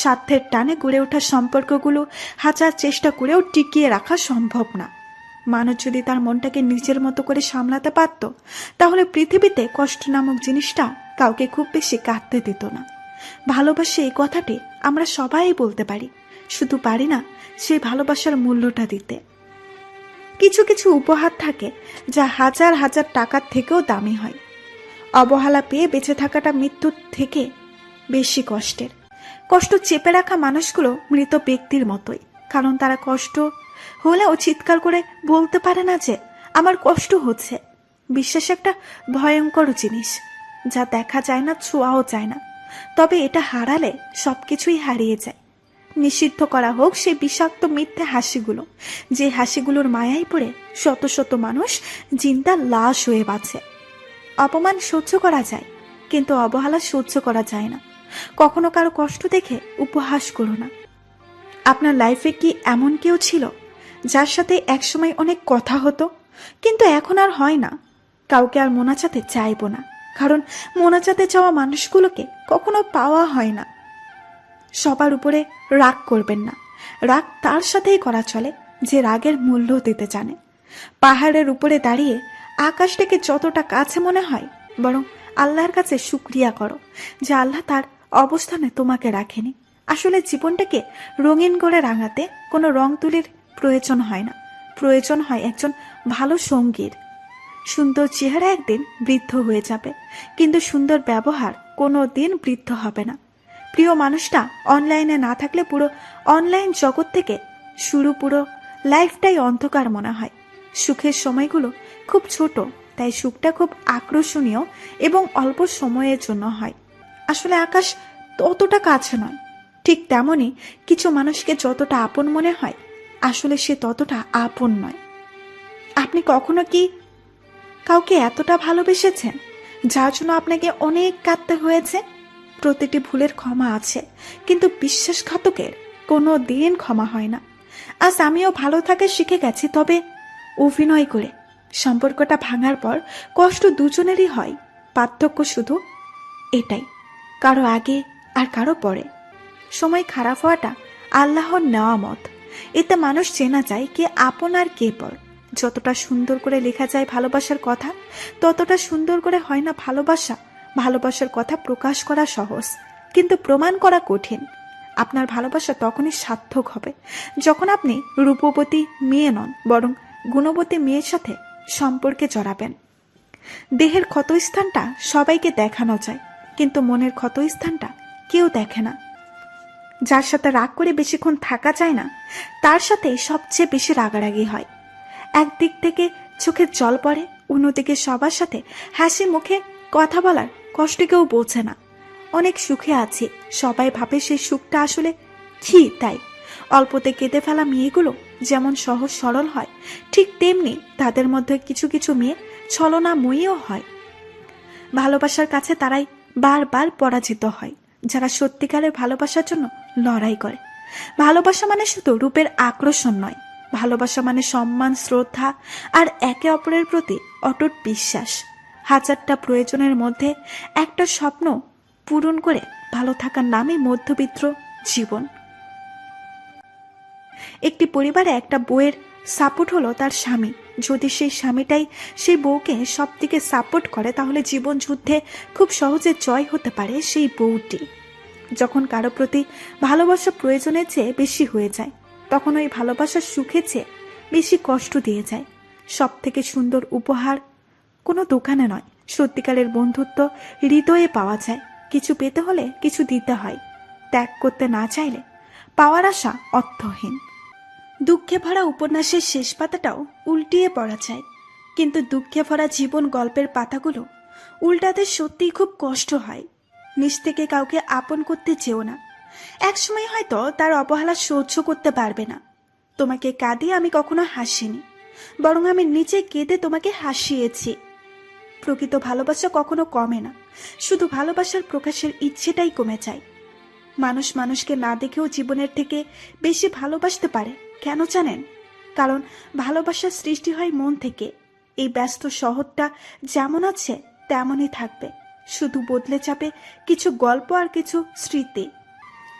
স্বার্থের টানে গড়ে ওঠা সম্পর্কগুলো হাজার চেষ্টা করেও টিকিয়ে রাখা সম্ভব না। মানুষ যদি তার মনটাকে নিজের মতো করে সামলাতে পারত, তাহলে পৃথিবীতে কষ্ট নামক জিনিসটা কাউকে খুব বেশি কাঁদতে দিত না। ভালোবাসে এই কথাটি আমরা সবাই বলতে পারি, শুধু পারি না, সেই ভালোবাসার মূল্যটা দিতে। কিছু কিছু উপহার থাকে যা হাজার হাজার টাকার থেকেও দামি হয়। অবহেলা পেয়ে বেঁচে থাকাটা মৃত্যুর থেকে বেশি কষ্টের। কষ্ট চেপে রাখা মানুষগুলো মৃত ব্যক্তির মতোই। কারণ তারা কষ্ট হলেও চিৎকার করে বলতে পারে না যে, আমার কষ্ট হচ্ছে। বিশ্বাস একটা ভয়ঙ্কর জিনিস, যা দেখা যায় না, ছোঁয়াও যায় না। তবে এটা হারালে সব কিছুই হারিয়ে যায়। নিষিদ্ধ করা হোক সেই বিষাক্ত মিথ্যে হাসিগুলো, যে হাসিগুলোর মায়ায় পড়ে শত শত মানুষ জিন্দা লাশ হয়ে বাঁচে। অপমান সহ্য করা যায়, কিন্তু অবহেলা সহ্য করা যায় না। কখনো কারও কষ্ট দেখে উপহাস করো না। আপনার লাইফে কি এমন কেউ ছিল যার সাথে একসময় অনেক কথা হতো? কিন্তু এখন আর হয় না। কাউকে আর মোনাচাতে চাইব না। কারণ মোনাচাতে চাওয়া মানুষগুলোকে কখনো পাওয়া হয় না। সবার উপরে রাগ করবেন না। রাগ তার সাথেই করা চলে যে রাগের মূল্য দিতে জানে। পাহাড়ের উপরে দাঁড়িয়ে আকাশটাকে যতটা কাছে মনে হয়, বরং আল্লাহর কাছে শুক্রিয়া করো, যে আল্লাহ তার অবস্থানে তোমাকে রাখেনি। আসলে জীবনটাকে রঙিন করে রাঙাতে কোনো রং তুলির প্রয়োজন হয় না। প্রয়োজন হয় একজন ভালো সঙ্গীর। সুন্দর চেহারা একদিন বৃদ্ধ হয়ে যাবে, কিন্তু সুন্দর ব্যবহার কোনো দিন বৃদ্ধ হবে না। প্রিয় মানুষটা অনলাইনে না থাকলে পুরো অনলাইন জগৎ থেকে শুরু পুরো লাইফটাই অন্ধকার মনে হয়। সুখের সময়গুলো খুব ছোট, তাই সুখটা খুব আকর্ষণীয় এবং অল্প সময়ের জন্য হয়। আসলে আকাশ ততটা কাছে নয়। ঠিক তেমনই কিছু মানুষকে যতটা আপন মনে হয়, আসলে সে ততটা আপন নয়। আপনি কখনো কি কাউকে এতটা ভালোবেসেছেন, যার জন্য আপনাকে অনেক কাঁদতে হয়েছে? প্রতিটি ভুলের ক্ষমা আছে, কিন্তু বিশ্বাসঘাতকের কোনো দিন ক্ষমা হয় না। আজ আমিও ভালো থাকা শিখে গেছি, তবে অভিনয় করে সম্পর্কটা ভাঙার পর কষ্ট দুজনেরই হয়, পার্থক্য শুধু এটাই। কারও আগে আর কারও পরে। সময় খারাপ হওয়াটা আল্লাহর নেওয়া মত। এতে মানুষ চেনা যায় কে আপন আর কে পর। যতটা সুন্দর করে লেখা যায় ভালোবাসার কথা, ততটা সুন্দর করে হয় না ভালোবাসা। ভালোবাসার কথা প্রকাশ করা সহজ, কিন্তু প্রমাণ করা কঠিন। আপনার ভালোবাসা তখনই সার্থক হবে যখন আপনি রূপবতী মেয়ে নন, বরং গুণবতী মেয়ের সাথে সম্পর্কে জড়াবেন। দেহের ক্ষতস্থানটা সবাইকে দেখানো যায়। কিন্তু মনের ক্ষতস্থানটা কেউ দেখে না। যার সাথে রাগ করে বেশিক্ষণ থাকা যায় না, তার সাথে সবচেয়ে বেশি রাগারাগি হয়। একদিক থেকে চোখের জল পড়ে, অন্যদিকে সবার সাথে হাসি মুখে কথা বলার কষ্ট কেউ বোঝে না। অনেক সুখে আছে, সবাই ভাবে সেই সুখটা আসলে কি তাই। অল্পতে কেঁদে ফেলা মেয়েগুলো যেমন সহজ সরল হয়, ঠিক তেমনি তাদের মধ্যে কিছু কিছু মেয়ে ছলনাময়ীও হয়। ভালোবাসার কাছে তারাই বারবার পরাজিত হয়, যারা সত্যিকারের ভালোবাসার জন্য লড়াই করে। ভালোবাসা মানে শুধু রূপের আকর্ষণ নয়, ভালোবাসা মানে সম্মান, শ্রদ্ধা আর একে অপরের প্রতি অটুট বিশ্বাস। হাজারটা প্রয়োজনের মধ্যে একটা স্বপ্ন পূরণ করে ভালো থাকার নামই মধ্যবিত্ত জীবন। একটি পরিবারে একটা বইয়ের সাপোর্ট হলো তার স্বামী। যদি সেই স্বামীটাই সেই বউকে সব দিকে সাপোর্ট করে, তাহলে জীবন যুদ্ধে খুব সহজে জয় হতে পারে সেই বউটি। যখন কারও প্রতি ভালোবাসা প্রয়োজনের চেয়ে বেশি হয়ে যায়, তখন ওই ভালোবাসার সুখের চেয়ে বেশি কষ্ট দিয়ে যায়। সব থেকে সুন্দর উপহার কোনো দোকানে নয়, সত্যিকারের বন্ধুত্ব হৃদয়ে পাওয়া যায়। কিছু পেতে হলে কিছু দিতে হয়। ত্যাগ করতে না চাইলে পাওয়ার আশা অর্থহীন। দুঃখে ভরা উপন্যাসের শেষ পাতাটাও উল্টিয়ে পড়া যায়। কিন্তু দুঃখে ভরা জীবন গল্পের পাতাগুলো উল্টাতে সত্যিই খুব কষ্ট হয়। নিজ থেকে কাউকে আপন করতে চেও না। একসময় হয়তো তার অবহেলা সহ্য করতে পারবে না। তোমাকে কাঁদিয়ে আমি কখনো হাসিনি। বরং আমি নিচে কেঁদে তোমাকে হাসিয়েছি। প্রকৃত ভালোবাসা কখনো কমে না। শুধু ভালোবাসার প্রকাশের ইচ্ছেটাই কমে যায়। মানুষ মানুষকে না দেখেও জীবনের থেকে বেশি ভালোবাসতে পারে। কেন জানেন? কারণ ভালোবাসার সৃষ্টি হয় মন থেকে। এই ব্যস্ত শহরটা যেমন আছে, তেমনই থাকবে। শুধু বদলে যাবে কিছু গল্প আর কিছু স্মৃতি।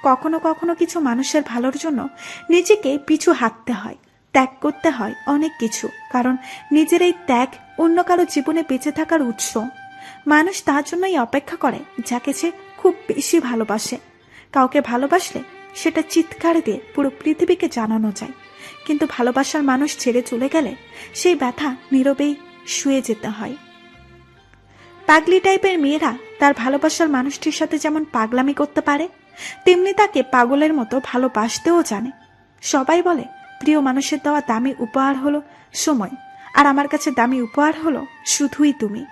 কখনো কখনো কিছু মানুষের ভালোর জন্য নিজেকে পিছু হাঁটতে হয়, ত্যাগ করতে হয় অনেক কিছু। কারণ নিজের এই ত্যাগ অন্য কারও জীবনে বেঁচে থাকার উৎস। মানুষ তার জন্যই অপেক্ষা করে, যাকে সে খুব বেশি ভালোবাসে। কাউকে ভালোবাসলে সেটা চিৎকার দিয়ে পুরো পৃথিবীকে জানানো যায়। কিন্তু ভালোবাসার মানুষ ছেড়ে চলে গেলে সেই ব্যথা নীরবেই শুয়ে যেতে হয়। পাগলি টাইপের মেয়েরা তার ভালোবাসার মানুষটির সাথে যেমন পাগলামি করতে পারে, তেমনি তাকে পাগলের মতো ভালোবাসতেও জানে। সবাই বলে, প্রিয় মানুষের দেওয়া দামি উপহার হলো সময়, আর আমার কাছে দামি উপহার হলো শুধুই তুমি।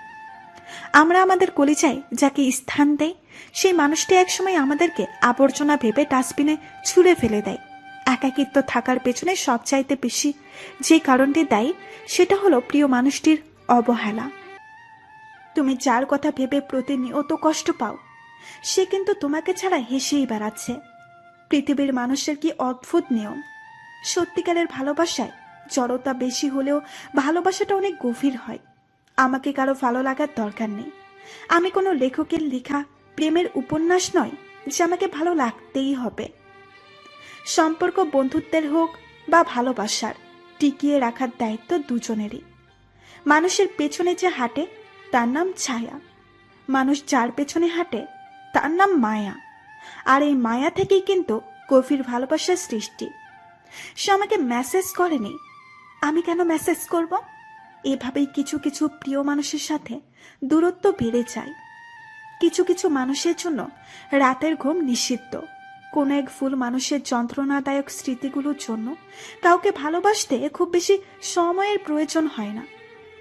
আমরা আমাদের কলিজায় যাকে স্থান দেই, সেই মানুষটি একসময় আমাদেরকে আবর্জনা ভেবে ডাস্টবিনে ছুঁড়ে ফেলে দেয়। একাকিত্ব থাকার পেছনে সবচাইতে বেশি যে কারণটি দেয়, সেটা হলো প্রিয় মানুষটির অবহেলা। তুমি যার কথা ভেবে প্রতিনিয়ত কষ্ট পাও, সে কিন্তু তোমাকে ছাড়া হেসেই বেড়াচ্ছে। পৃথিবীর মানুষের কি অদ্ভুত নিয়ম? সত্যিকারের ভালোবাসায় জড়তা বেশি হলেও ভালোবাসাটা অনেক গভীর হয়। আমাকে কারও ভালো লাগার দরকার নেই। আমি কোনো লেখকের লেখা, প্রেমের উপন্যাস নয়, যে আমাকে ভালো লাগতেই হবে। সম্পর্ক বন্ধুত্বের হোক বা ভালোবাসার, টিকিয়ে রাখার দায়িত্ব দুজনেরই। মানুষের পেছনে যে হাঁটে, তার নাম ছায়া। মানুষ যার পেছনে হাঁটে, তার নাম মায়া। আর এই মায়া থেকেই কিন্তু গভীর ভালোবাসার সৃষ্টি। সে আমাকে মেসেজ করেনি। আমি কেন মেসেজ করব? এভাবেই কিছু কিছু প্রিয় মানুষের সাথে দূরত্ব বেড়ে যায়। কিছু কিছু মানুষের জন্য রাতের ঘুম নিষিদ্ধ। কোন এক ফুল মানুষের যন্ত্রণাদায়ক স্মৃতিগুলোর জন্য কাউকে ভালোবাসতে খুব বেশি সময়ের প্রয়োজন হয় না।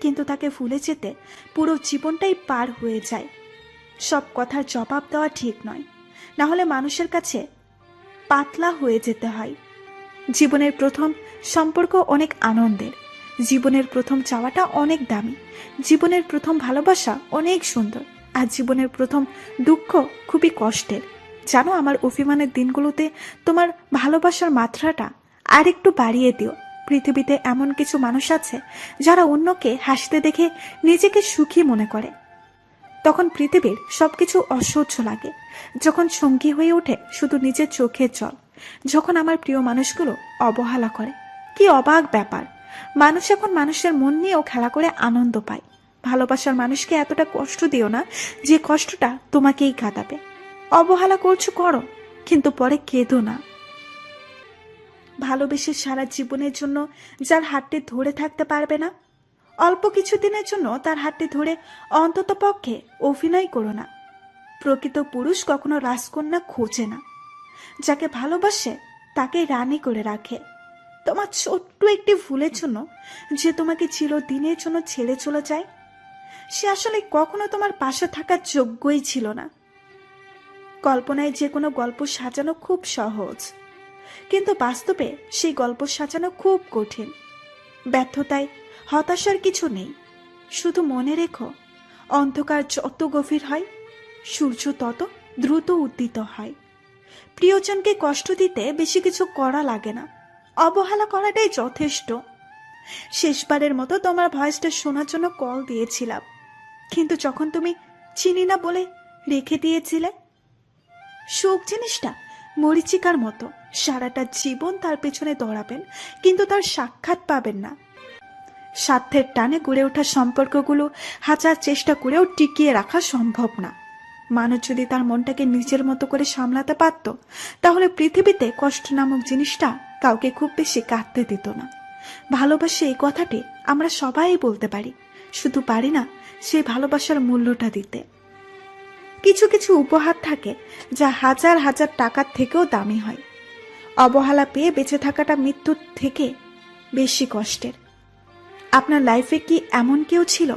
কিন্তু তাকে ভুলে যেতে পুরো জীবনটাই পার হয়ে যায়। সব কথার জবাব দেওয়া ঠিক নয়। না হলে মানুষের কাছে পাতলা হয়ে যেতে হয়। জীবনের প্রথম সম্পর্ক অনেক আনন্দের। জীবনের প্রথম চাওয়াটা অনেক দামি। জীবনের প্রথম ভালোবাসা অনেক সুন্দর। আর জীবনের প্রথম দুঃখ খুবই কষ্টের। জানো, আমার অভিমানের দিনগুলোতে তোমার ভালোবাসার মাত্রাটা আর একটু বাড়িয়ে দিও। পৃথিবীতে এমন কিছু মানুষ আছে যারা অন্যকে হাসতে দেখে নিজেকে সুখী মনে করে। তখন পৃথিবীর সবকিছু অসহ্য লাগে। যখন সঙ্গী হয়ে ওঠে, শুধু নিজের চোখের জল। যখন আমার প্রিয় মানুষগুলো অবহেলা করে। কি অবাক ব্যাপার। মানুষ এখন মানুষের মন নিয়েও খেলা করে আনন্দ পায়। ভালোবাসার মানুষকে এতটা কষ্ট দিও না যে কষ্টটা তোমাকেই কাঁদাবে অবহেলা করছ করো, কিন্তু পরে কেঁদো না। ভালোবেসে সারা জীবনের জন্য যার হাতটি ধরে থাকতে পারবে না, অল্প কিছুদিনের জন্য তার হাতটি ধরে অন্তত পক্ষে অভিনয় করো না। প্রকৃত পুরুষ কখনো রাজকন্যা খোঁজে না। যাকে ভালোবাসে তাকে রানী করে রাখে। তোমার ছোট্ট একটি ভুলের জন্য যে তোমাকে চিরদিনের জন্য ছেড়ে চলে যায়, সে আসলে কখনো তোমার পাশে থাকার যোগ্যই ছিল না। কল্পনায় যে কোনো গল্প সাজানো খুব সহজ, কিন্তু বাস্তবে সেই গল্প সাজানো খুব কঠিন। ব্যর্থতায় হতাশার কিছু নেই, শুধু মনে রেখো, অন্ধকার যত গভীর হয়, সূর্য তত দ্রুত উদ্দিত হয়। প্রিয়জনকে কষ্ট দিতে বেশি কিছু করা লাগে না। অবহেলা করাটাই যথেষ্ট। শেষবারের মতো তোমার ভয়েসটা শোনার জন্য কল দিয়েছিলাম। কিন্তু যখন তুমি চিনি না বলে রেখে দিয়েছিলে, শোক জিনিসটা মরিচিকার মতো, সারাটা জীবন তার পেছনে দৌড়াবেন, কিন্তু তার সাক্ষাৎ পাবেন না। স্বার্থের টানে গড়ে ওঠা সম্পর্কগুলো হাজার চেষ্টা করেও টিকিয়ে রাখা সম্ভব না। মানুষ যদি তার মনটাকে নিজের মতো করে সামলাতে পারত, তাহলে পৃথিবীতে কষ্ট নামক জিনিসটা কাউকে খুব বেশি কাঁদতে দিত না। ভালোবাসে এই কথাটি আমরা সবাই বলতে পারি, শুধু পারি না সেই ভালোবাসার মূল্যটা দিতে। কিছু কিছু উপহার থাকে যা হাজার হাজার টাকার থেকেও দামি হয়। অবহেলা পেয়ে বেঁচে থাকাটা মৃত্যুর থেকে বেশি কষ্টের। আপনার লাইফে কি এমন কেউ ছিল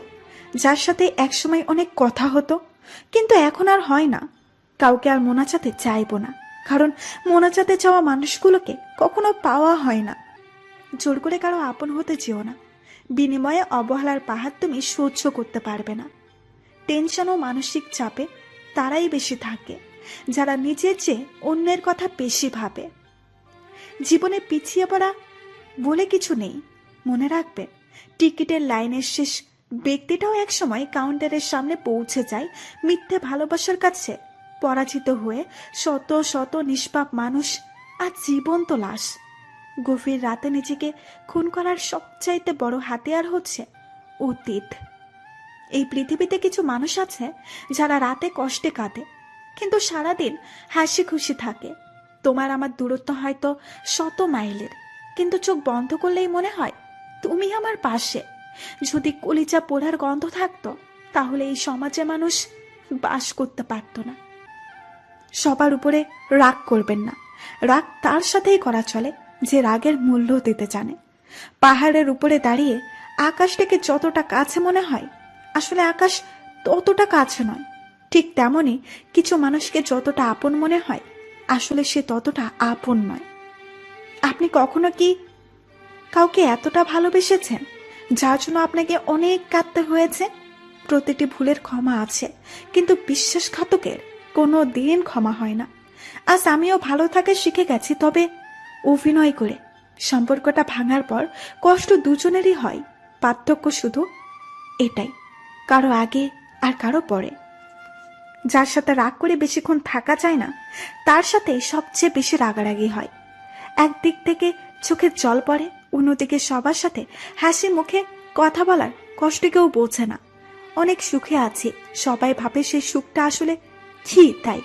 যার সাথে একসময় অনেক কথা হতো? কিন্তু এখন আর হয় না। কাউকে আর মোনাচাতে চাইব না। কারণ মোনাচাতে চাওয়া মানুষগুলোকে কখনো পাওয়া হয় না। জোর করে কারও আপন হতে যেও না। বিনিময়ে অবহেলার পাহাড় তুমি সহ্য করতে পারবে না। টেনশন ও মানসিক চাপে তারাই বেশি থাকে, যারা নিজের চেয়ে অন্যের কথা বেশি ভাবে। জীবনে পিছিয়ে পড়া বলে কিছু নেই, মনে রাখবে, টিকিটের লাইনের শেষ ব্যক্তিটাও একসময় কাউন্টারের সামনে পৌঁছে যায় মিথ্যে ভালোবাসার কাছে। পরাজিত হয়ে শত শত নিষ্পাপ মানুষ আর জীবন্ত লাশ। গভীর রাতে নিজেকে খুন করার সবচাইতে বড় হাতিয়ার হচ্ছে অতীত। এই পৃথিবীতে কিছু মানুষ আছে যারা রাতে কষ্টে কাঁদে, কিন্তু সারাদিন হাসি খুশি থাকে। তোমার আমার দূরত্ব হয়তো শত মাইলের, কিন্তু চোখ বন্ধ করলেই মনে হয় তুমি আমার পাশে। যদি কলিচা পোড়ার গন্ধ থাকতো, তাহলে এই সমাজে মানুষ বাস করতে পারতো না। সবার উপরে রাগ করবেন না। রাগ তার সাথেই করা চলে, যে রাগের মূল্য দিতে জানে। পাহাড়ের উপরে দাঁড়িয়ে আকাশটাকে যতটা কাছে মনে হয়, আসলে আকাশ ততটা কাছে নয়। ঠিক তেমনই কিছু মানুষকে যতটা আপন মনে হয়, আসলে সে ততটা আপন নয়। আপনি কখনো কি কাউকে এতটা ভালোবেসেছেন, যার জন্য আপনাকে অনেক কাঁদতে হয়েছে? প্রতিটি ভুলের ক্ষমা আছে, কিন্তু বিশ্বাসঘাতকের কোনো দিন ক্ষমা হয় না। আজ আমিও ভালো থাকা শিখে গেছি, তবে অভিনয় করে। সম্পর্কটা ভাঙার পর কষ্ট দুজনেরই হয়, পার্থক্য শুধু এটাই, কারও আগে আর কারও পরে। যার সাথে রাগ করে বেশিক্ষণ থাকা যায় না, তার সাথে সবচেয়ে বেশি রাগারাগি হয়। একদিক থেকে চোখের জল পড়ে, অন্যদিকে সবার সাথে হাসি মুখে কথা বলার কষ্ট কেউ বোঝে না। অনেক সুখে আছে, সবাই ভাবে সেই সুখটা আসলে কি তাই।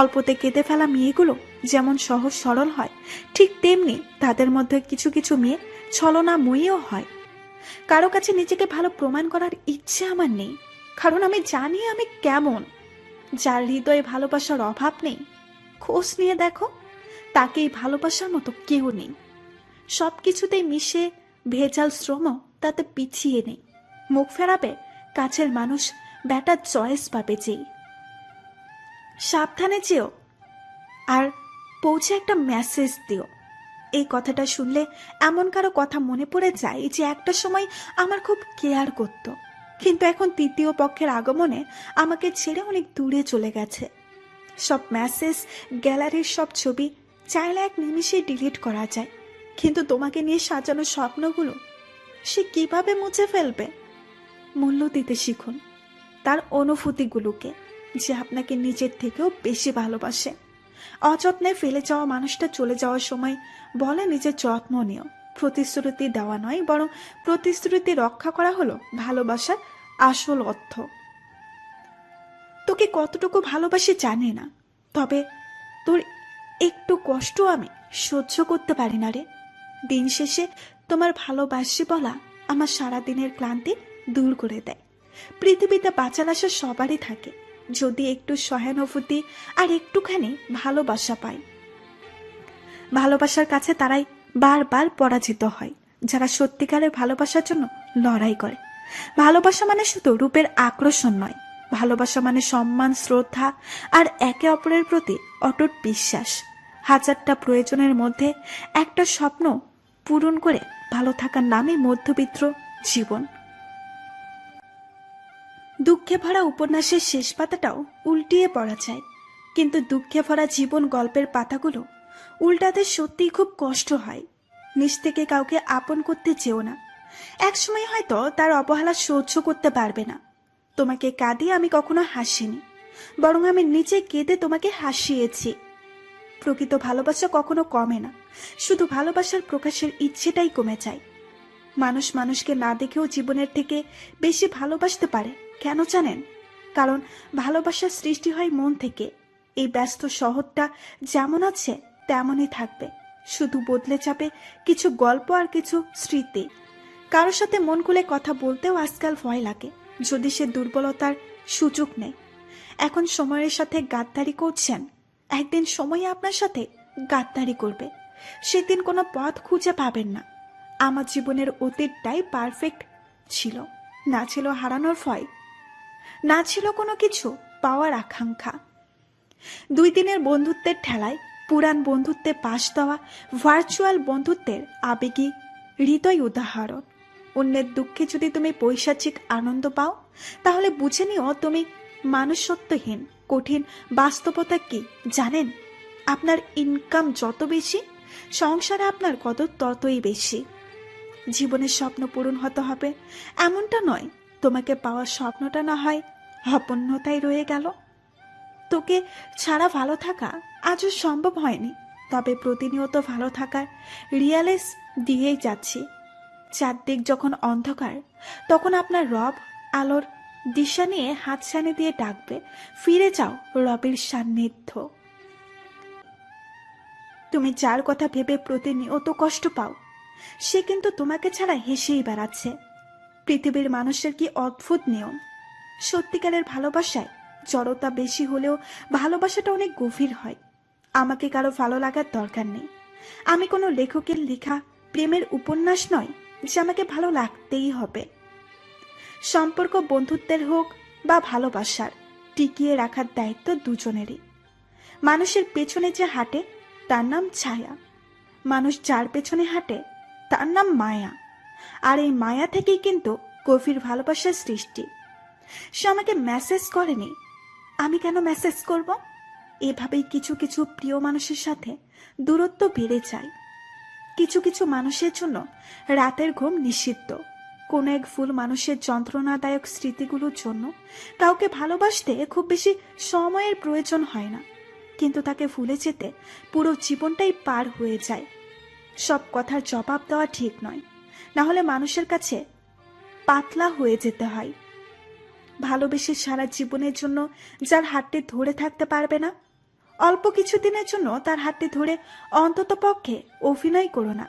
অল্পতে কেঁদে ফেলা মেয়েগুলো যেমন সহজ সরল হয়, ঠিক তেমনি তাদের মধ্যে কিছু কিছু মেয়ে ছলনাময়ীও হয়। কারও কাছে নিজেকে ভালো প্রমাণ করার ইচ্ছে আমার নেই, কারণ আমি জানি আমি কেমন। যার হৃদয়ে ভালোবাসার অভাব নেই, খোঁজ নিয়ে দেখো, তাকেই ভালোবাসার মতো কেউ নেই। সব কিছুতেই মিশে ভেজাল শ্রম তাতে পিছিয়ে নেই। মুখ ফেরাবে কাছের মানুষ ব্যাটার চয়েস পাবে যেই। সাবধানে যেও। আর পৌঁছে একটা মেসেজ দিও। এই কথাটা শুনলে এমন কারও কথা মনে পড়ে যায় যে একটা সময় আমার খুব কেয়ার করত। কিন্তু এখন তৃতীয় পক্ষের আগমনে আমাকে ছেড়ে অনেক দূরে চলে গেছে। সব মেসেজ গ্যালারির সব ছবি চাইলে এক নিমিষে ডিলিট করা যায়। কিন্তু তোমাকে নিয়ে সাজানো স্বপ্নগুলো সে কীভাবে মুছে ফেলবে? মূল্য দিতে শিখুন। তার অনুভূতিগুলোকে। যে আপনাকে নিজের থেকেও বেশি ভালোবাসে। অযত্নে ফেলে যাওয়া মানুষটা চলে যাওয়ার সময় বলে নিজের যত্ন নিও। প্রতিশ্রুতি দেওয়া নয়, বরং প্রতিশ্রুতি রক্ষা করা হলো ভালোবাসার আসল অর্থ। তোকে কতটুকু ভালোবাসি জানি না, তবে তোর একটু কষ্ট আমি সহ্য করতে পারি না রে। দিন শেষে তোমার ভালোবাসি বলা আমার সারা দিনের ক্লান্তি দূর করে দেয়। পৃথিবীতে বাঁচার আশা সবারই থাকে। যদি একটু সহানুভূতি আর একটুখানি ভালোবাসা পায়। ভালোবাসার কাছে তারাই বারবার পরাজিত হয়। যারা সত্যিকারের ভালোবাসার জন্য লড়াই করে। ভালোবাসা মানে শুধু রূপের আকর্ষণ নয়। ভালোবাসা মানে সম্মান, শ্রদ্ধা আর একে অপরের প্রতি অটুট বিশ্বাস। হাজারটা প্রয়োজনের মধ্যে একটা স্বপ্ন পূরণ করে ভালো থাকার নামে মধ্যবিত্ত জীবন। দুঃখে ভরা উপন্যাসের শেষ পাতাটাও উল্টিয়ে পড়া যায়। কিন্তু দুঃখে ভরা জীবন গল্পের পাতাগুলো উল্টাতে সত্যিই খুব কষ্ট হয়। নিজ থেকে কাউকে আপন করতে চেও না। একসময় হয়তো তার অবহেলা সহ্য করতে পারবে না। তোমাকে কাঁদিয়ে আমি কখনো হাসিনি। বরং আমি নিচে কেঁদে তোমাকে হাসিয়েছি। প্রকৃত ভালোবাসা কখনো কমে না। শুধু ভালোবাসার প্রকাশের ইচ্ছেটাই কমে যায়। মানুষ মানুষকে না দেখেও জীবনের থেকে বেশি ভালোবাসতে পারে। কেন জানেন? কারণ ভালোবাসার সৃষ্টি হয় মন থেকে। এই ব্যস্ত শহরটা যেমন আছে, তেমনই থাকবে। শুধু বদলে যাবে কিছু গল্প আর কিছু স্মৃতি। কারোর সাথে মন খুলে কথা বলতেও আজকাল ভয় লাগে, যদি সে দুর্বলতার সুযোগ নেয়। এখন সময়ের সাথে গাদ্দারি করছেন। একদিন সময় আপনার সাথে গাদ্দারি করবে। সেদিন কোনো পথ খুঁজে পাবেন না। আমার জীবনের অতীতটাই পারফেক্ট ছিল। না ছিল হারানোর ভয়। না ছিল কোনো কিছু পাওয়ার আকাঙ্ক্ষা। দুই দিনের বন্ধুত্বের ঠেলায় পুরাণ বন্ধুত্বে পাশ দেওয়া ভার্চুয়াল বন্ধুত্বের আবেগী হৃদয় উদাহরণ। অন্যের দুঃখে যদি তুমি পৈশাচিক আনন্দ পাও, তাহলে বুঝে নিও তুমি মানুষত্বহীন, কঠিন বাস্তবতা কি। জানেন, আপনার ইনকাম যত বেশি, সংসারে আপনার কত ততই বেশি। জীবনের স্বপ্ন পূরণ হতে হবে, এমনটা নয়। তোমাকে পাওয়ার স্বপ্নটা না হয় অপূর্ণতাই রয়ে গেল। তোকে ছাড়া ভালো থাকা আজও সম্ভব হয়নি, তবে প্রতিনিয়ত ভালো থাকার রিয়ালাইজ দিয়েই যাচ্ছি। চারদিক যখন অন্ধকার, তখন আপনার রব আলোর দিশা নিয়ে হাতছানি দিয়ে ডাকবে, ফিরে যাও রবের সান্নিধ্য। তুমি যার কথা ভেবে প্রতিনিয়ত কষ্ট পাও, সে কিন্তু তোমাকে ছাড়া হেসেই বেড়াচ্ছে। পৃথিবীর মানুষের কি অদ্ভুত নিয়ম? সত্যিকারের ভালোবাসায় জড়তা বেশি হলেও ভালোবাসাটা অনেক গভীর হয়। আমাকে কারও ভালো লাগার দরকার নেই। আমি কোনো লেখকের লেখা, প্রেমের উপন্যাস নয় যে আমাকে ভালো লাগতেই হবে। সম্পর্ক বন্ধুত্বের হোক বা ভালোবাসার, টিকিয়ে রাখার দায়িত্ব দুজনেরই। মানুষের পেছনে যে হাঁটে, তার নাম ছায়া। মানুষ যার পেছনে হাঁটে, তার নাম মায়া। আর এই মায়া থেকেই কিন্তু গভীর ভালোবাসার সৃষ্টি। সে আমাকে মেসেজ করেনি। আমি কেন মেসেজ করব? এভাবেই কিছু কিছু প্রিয় মানুষের সাথে দূরত্ব বেড়ে যায়। কিছু কিছু মানুষের জন্য রাতের ঘুম নিষিদ্ধ। কোনো এক ফুল মানুষের যন্ত্রণাদায়ক স্মৃতিগুলোর জন্য কাউকে ভালোবাসতে খুব বেশি সময়ের প্রয়োজন হয় না। কিন্তু তাকে ভুলে যেতে পুরো জীবনটাই পার হয়ে যায়। সব কথার জবাব দেওয়া ঠিক নয়। না হলে মানুষের কাছে পাতলা হয়ে যেতে হয়। ভালোবেসে সারা জীবনের জন্য যার হাতটি ধরে থাকতে পারবে না, অল্প কিছুদিনের জন্য তার হাতটি ধরে অন্তত পক্ষে অভিনয় করো না।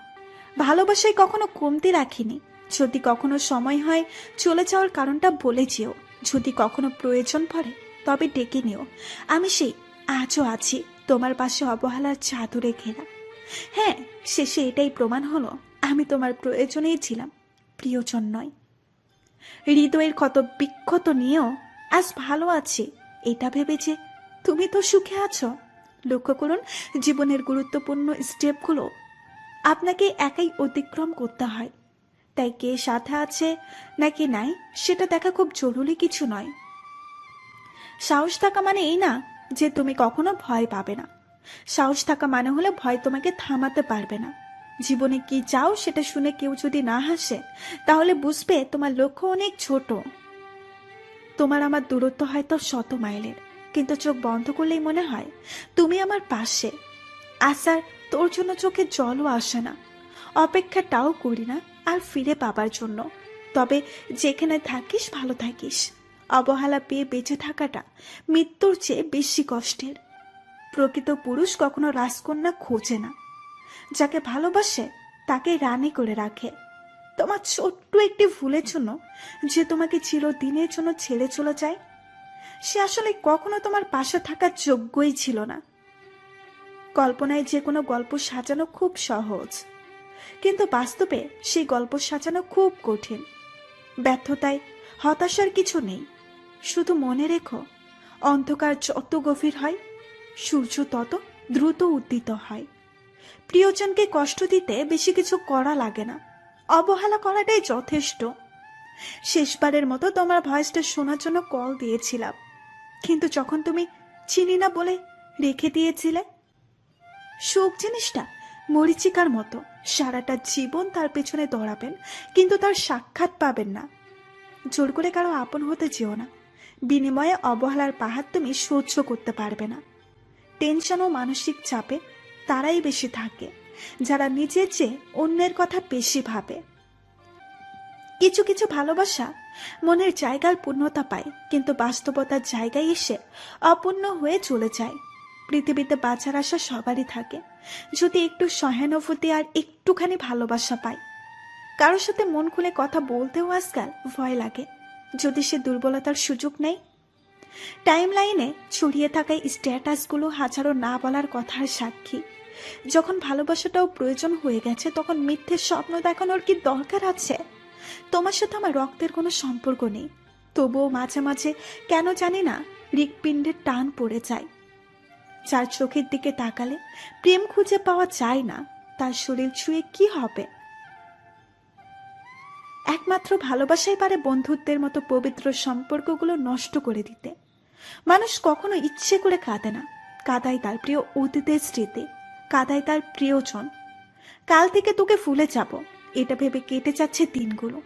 ভালোবাসায় কখনো কমতি রাখিনি। যদি কখনো সময় হয়, চলে যাওয়ার কারণটা বলে যেও। যদি কখনো প্রয়োজন পড়ে, তবে ডেকে নিও। আমি সেই আজও আছি, তোমার পাশে অবহেলার চাদরে ঘেরা। হ্যাঁ শেষে এটাই প্রমাণ হলো। আমি তোমার প্রয়োজনেই ছিলাম, প্রিয়জন নয়। হৃদয়ের ক্ষত বিক্ষত নিয়েও আজ ভালো আছি, এটা ভেবে যে তুমি তো সুখে আছো। লক্ষ্য করুন, জীবনের গুরুত্বপূর্ণ স্টেপগুলো আপনাকে একাই অতিক্রম করতে হয়। তাই কে সাথে আছে নাকি নাই, সেটা দেখা খুব জরুরি কিছু নয়। সাহস থাকা মানে এই না যে তুমি কখনো ভয় পাবে না। সাহস থাকা মানে হলে ভয় তোমাকে থামাতে পারবে না। জীবনে কি চাও সেটা শুনে কেউ যদি না হাসে, তাহলে বুঝবে তোমার লক্ষ্য অনেক ছোট। তোমার আমার দূরত্ব হয়তো শত মাইলের, কিন্তু চোখ বন্ধ করলেই মনে হয় তুমি আমার পাশে। আসার তোর জন্য চোখে জলও আসে না। অপেক্ষাটাও করি না আর ফিরে পাবার জন্য। তবে যেখানে থাকিস, ভালো থাকিস। অবহেলা পেয়ে বেঁচে থাকাটা মৃত্যুর চেয়ে বেশি কষ্টের। প্রকৃত পুরুষ কখনো রাজকন্যা খোঁজে না। যাকে ভালোবাসে তাকে রানী করে রাখে। তোমার ছোট্ট একটি ভুলের জন্য যে তোমাকে চিরদিনের জন্য ছেড়ে চলে যায়, সে আসলে কখনো তোমার পাশে থাকার যোগ্যই ছিল না। কল্পনায় যে কোনো গল্প সাজানো খুব সহজ, কিন্তু বাস্তবে সেই গল্প সাজানো খুব কঠিন। ব্যর্থতায় হতাশার কিছু নেই, শুধু মনে রেখো, অন্ধকার যত গভীর হয়, সূর্য তত দ্রুত উদ্দিত হয়। প্রিয়জনকে কষ্ট দিতে বেশি কিছু করা লাগে না। অবহেলা করাটাই যথেষ্ট। শেষবারের মতো তোমার ভয়েসটা শোনার জন্য কল দিয়েছিলাম। কিন্তু যখন তুমি চিনি না বলে রেখে দিয়েছিলে, শোক জিনিসটা মরিচিকার মতো, সারাটা জীবন তার পেছনে দৌড়াবেন, কিন্তু তার সাক্ষাৎ পাবেন না। জোর করে কারও আপন হতে যেও না। বিনিময়ে অবহেলার পাহাড় তুমি সহ্য করতে পারবে না। টেনশন ও মানসিক চাপে তারাই বেশি থাকে, যারা নিজের চেয়ে অন্যের কথা বেশি ভাবে। কিছু কিছু ভালোবাসা মনের জায়গার পূর্ণতা পায়, কিন্তু বাস্তবতার জায়গায় এসে অপূর্ণ হয়ে চলে যায়। পৃথিবীতে বাঁচার আশা সবারই থাকে, যদি একটু সহানুভূতি আর একটুখানি ভালোবাসা পায় কারোর সাথে মন খুলে কথা বলতেও আজকাল ভয় লাগে, যদি সে দুর্বলতার সুযোগ নেই টাইম লাইনে ছড়িয়ে থাকা স্ট্যাটাসগুলো হাজারো না বলার কথার সাক্ষী। যখন ভালোবাসাটাও প্রয়োজন হয়ে গেছে, তখন মিথ্যে স্বপ্ন দেখানোর কি দরকার আছে? তোমার সাথে আমার রক্তের কোনো সম্পর্ক নেই। তবুও মাঝে মাঝে কেন জানি না হৃৎপিণ্ডের টান পড়ে যায়। যার চোখের দিকে তাকালে প্রেম খুঁজে পাওয়া যায় না, তার শরীর ছুঁয়ে কি হবে? একমাত্র ভালোবাসাই পারে বন্ধুত্বের মতো পবিত্র সম্পর্কগুলো নষ্ট করে দিতে। মানুষ কখনো ইচ্ছে করে কাঁদে না। কাদায় তার প্রিয় অতীতের স্মৃতি, কাদায় তার প্রিয়জন। কাল থেকে তোকে ফুলে যাব, এটা ভেবে কেটে যাচ্ছে দিনগুলো।